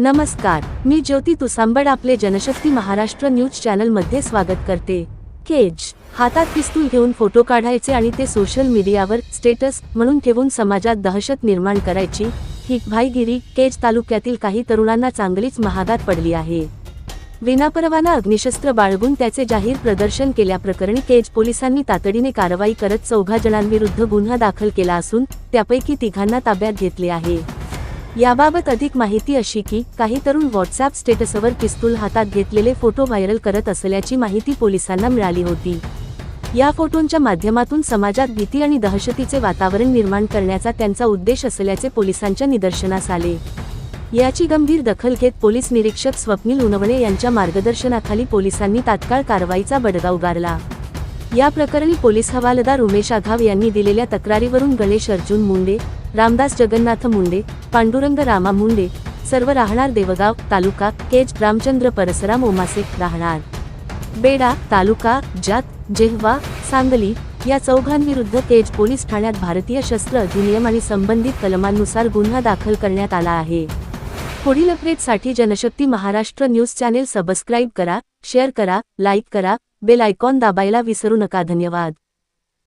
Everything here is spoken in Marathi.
नमस्कार मी ज्योती तुसांबड आपले जनशक्ती महाराष्ट्र न्यूज चॅनलमध्ये स्वागत करते. केज हातात पिस्तूल घेऊन फोटो काढायचे आणि ते सोशल मीडियावर स्टेटस म्हणून ठेवून समाजात दहशत निर्माण करायची ही भाईगिरी केज तालुक्यातील काही तरुणांना चांगलीच महागात पडली आहे. विनापरवाना अग्निशस्त्र बाळगून त्याचे जाहीर प्रदर्शन केल्याप्रकरणी केज पोलिसांनी तातडीने कारवाई करत चौघा जणांविरुद्ध गुन्हा दाखल केला असून त्यापैकी तिघांना ताब्यात घेतले आहे. याबाबत अधिक माहिती अशी की काही तरुण व्हॉट्सअप स्टेटसवर पिस्तूल हातात घेतलेले फोटो व्हायरल करत असल्याची माहिती पोलिसांना मिळाली होती. या फोटोंच्या माध्यमातून समाजात भीती आणि दहशतीचे वातावरण निर्माण करण्याचा त्यांचा उद्देश असल्याचे पोलिसांच्या निदर्शनास आले. याची गंभीर दखल घेत पोलीस निरीक्षक स्वप्नील उनवणे यांच्या मार्गदर्शनाखाली पोलिसांनी तात्काळ कारवाईचा बडगा उगारला. या प्रकरणी पोलीस हवालदार उमेश आघाव यांनी दिलेल्या तक्रारीवरून गणेश अर्जुन मुंडे रामदास जगन्नाथ मुंडे पांडुरंग रामा मुंडे सर्व राहणार देवगाव तालुका केज रामचंद्र परसराम ओमासे राहणार. बेडा तालुका जात जेहवा सांगली या चौघांविरुद्ध केज पोलीस ठाण्यात भारतीय शस्त्र अधिनियम आणि संबंधित कलमांनुसार गुन्हा दाखल करण्यात आला आहे. पुढील अपडेटसाठी Janshakti Maharashtra news channel subscribe करा शेअर करा लाईक करा बेल आयकॉन दाबायला विसरू नका. धन्यवाद.